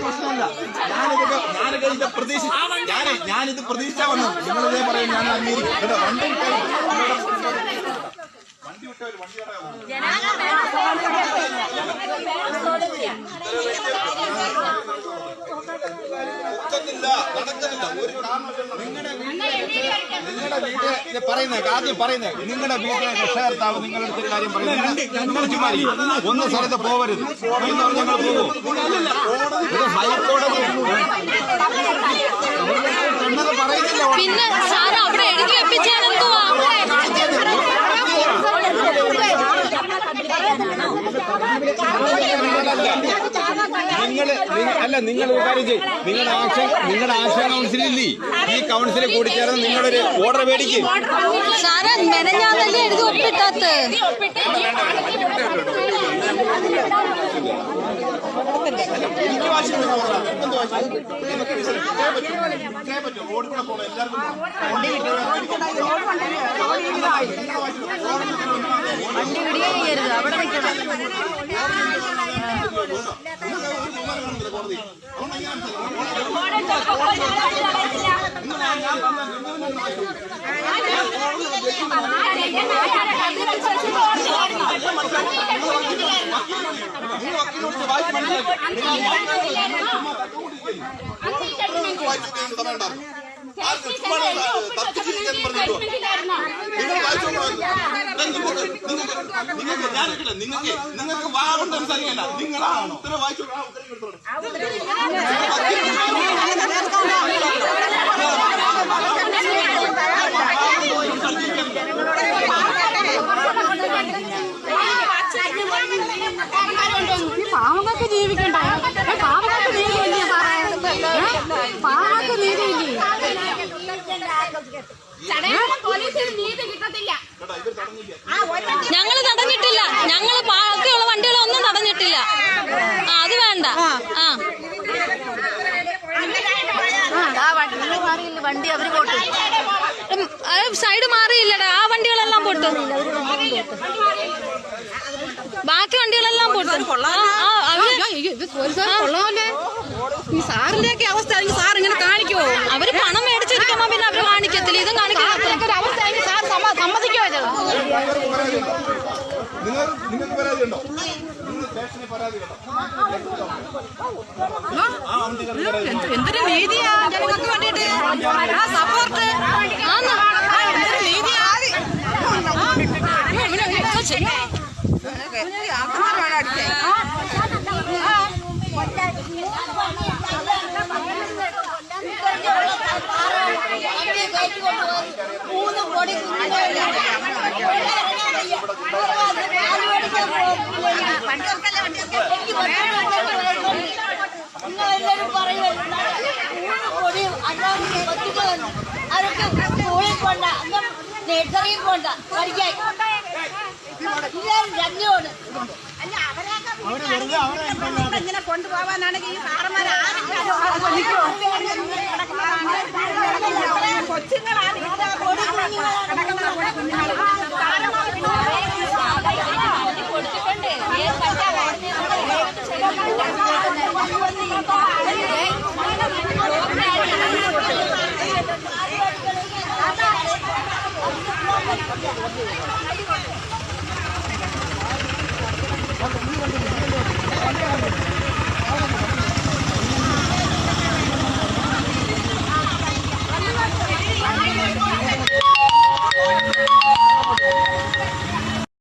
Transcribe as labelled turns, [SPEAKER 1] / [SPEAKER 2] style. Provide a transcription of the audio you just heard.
[SPEAKER 1] പ്രശ്നമില്ല ഞാനിതൊക്കെ ഞാനൊക്കെ ഇത് പ്രതീക്ഷ ഞാൻ ഞാനിത് പ്രതീക്ഷിച്ചാ വന്നു നിങ്ങളിതേ പറയും ഞാൻ അംഗീകരിക്കും വണ്ടി വിട്ടാൽ വണ്ടി വിട്ടവര് വണ്ടി ഒക്കത്തില്ല നടക്കുന്നില്ല ഒരു നിങ്ങളുടെ നിങ്ങളുടെ വീട്ടിൽ ഇത് പറയുന്നത് ആദ്യം പറയുന്നത് നിങ്ങളുടെ വീട്ടിലെ രക്ഷകർത്താവ് നിങ്ങളുടെ അടുത്തൊരു കാര്യം പറയുന്നത് നിങ്ങൾ ചുമ്മാ ഒന്ന് സ്ഥലത്ത് പോവരുത്. ഞങ്ങൾ പോകും നിങ്ങൾ അല്ല നിങ്ങൾ കാര്യം ചെയ്യും നിങ്ങളുടെ ആക്ഷൻ നിങ്ങളുടെ ആക്ഷൻ കൗൺസിലില്ലേ ഈ കൗൺസിലിൽ കൂടി ചേർന്ന് നിങ്ങളൊരു ഓർഡർ മേടിക്കും എനിക്ക് സഹോദരാ. എന്ത് വാശി? പറ്റൂ. റോഡിൽ കൂടെ പോകണം. എല്ലാവർക്കും. വണ്ടി
[SPEAKER 2] ചെയ്യരുത് അവിടെ
[SPEAKER 1] വായിച്ച് മനസ്സിലാക്കി. വായിച്ച് നോക്കിയാൽ ചുമ്മാ തർക്കിച്ചിരിക്കാൻ പറഞ്ഞിട്ടോ നിങ്ങൾ വായിച്ചു നിങ്ങൾക്ക് ഞാൻ കേട്ടില്ല. നിങ്ങൾക്ക് നിങ്ങൾക്ക് വാ കൊണ്ട് സംസാരിക്കല്ല നിങ്ങളാണ്. ഉത്തരം വായിച്ചു ആ ഉത്തരം.
[SPEAKER 2] പാവങ്ങൾക്ക് ജീവിക്കണ്ട. പാവങ്ങൾക്ക് നീതി ഏ? പാവങ്ങൾക്ക്
[SPEAKER 3] നീതി കിട്ടത്തില്ല
[SPEAKER 4] ഞങ്ങൾ തടഞ്ഞിട്ടില്ല. ഞങ്ങൾ ബാക്കിയുള്ള വണ്ടികളൊന്നും തടഞ്ഞിട്ടില്ല. ആ അത് വേണ്ട. ആ.
[SPEAKER 2] വണ്ടി അവർ പോട്ടു.
[SPEAKER 4] സൈഡ് മാറിയില്ലടാ. ആ വണ്ടികളെല്ലാം പൊട്ടു. ബാക്കി വണ്ടികളെല്ലാം പൊട്ടു.
[SPEAKER 2] കൊള്ളാമല്ലേ? ഈ സാറിന്റെ ഒക്കെ അവസ്ഥ സാർ ഇങ്ങനെ കാണിക്കുമോ
[SPEAKER 4] അവർ പണം മേടിച്ചിരിക്കുമ്പോ പിന്നെ
[SPEAKER 1] അവർ ഉണ്ടോ
[SPEAKER 2] എന്ത്- എന്തൊരു നീതിയാ? ജനങ്ങൾക്ക് വേണ്ടിയിട്ട് ആ സപ്പോർട്ട്
[SPEAKER 4] ആന്ന്
[SPEAKER 2] ആ എന്തൊരു നീതിയാ
[SPEAKER 4] ഇപ്പൊ ചെയ്യ്.
[SPEAKER 3] മൂന്ന് കോടി നിങ്ങളെല്ലാവരും മൂന്ന് കോടി അണ്ണാക്ക് പറ്റുന്നു അവർക്ക് സ്കൂളിൽ പോണ്ട അന്ന് നഴ്സറിയിൽ പോണ്ട പഠിക്കാൻ എല്ലാവരും രണ്ടുമാണ്
[SPEAKER 2] ഇങ്ങനെ കൊണ്ടുപോകാനാണെങ്കിൽ ഈ സാറന്മാർ കൊച്ചുങ്ങളാണ്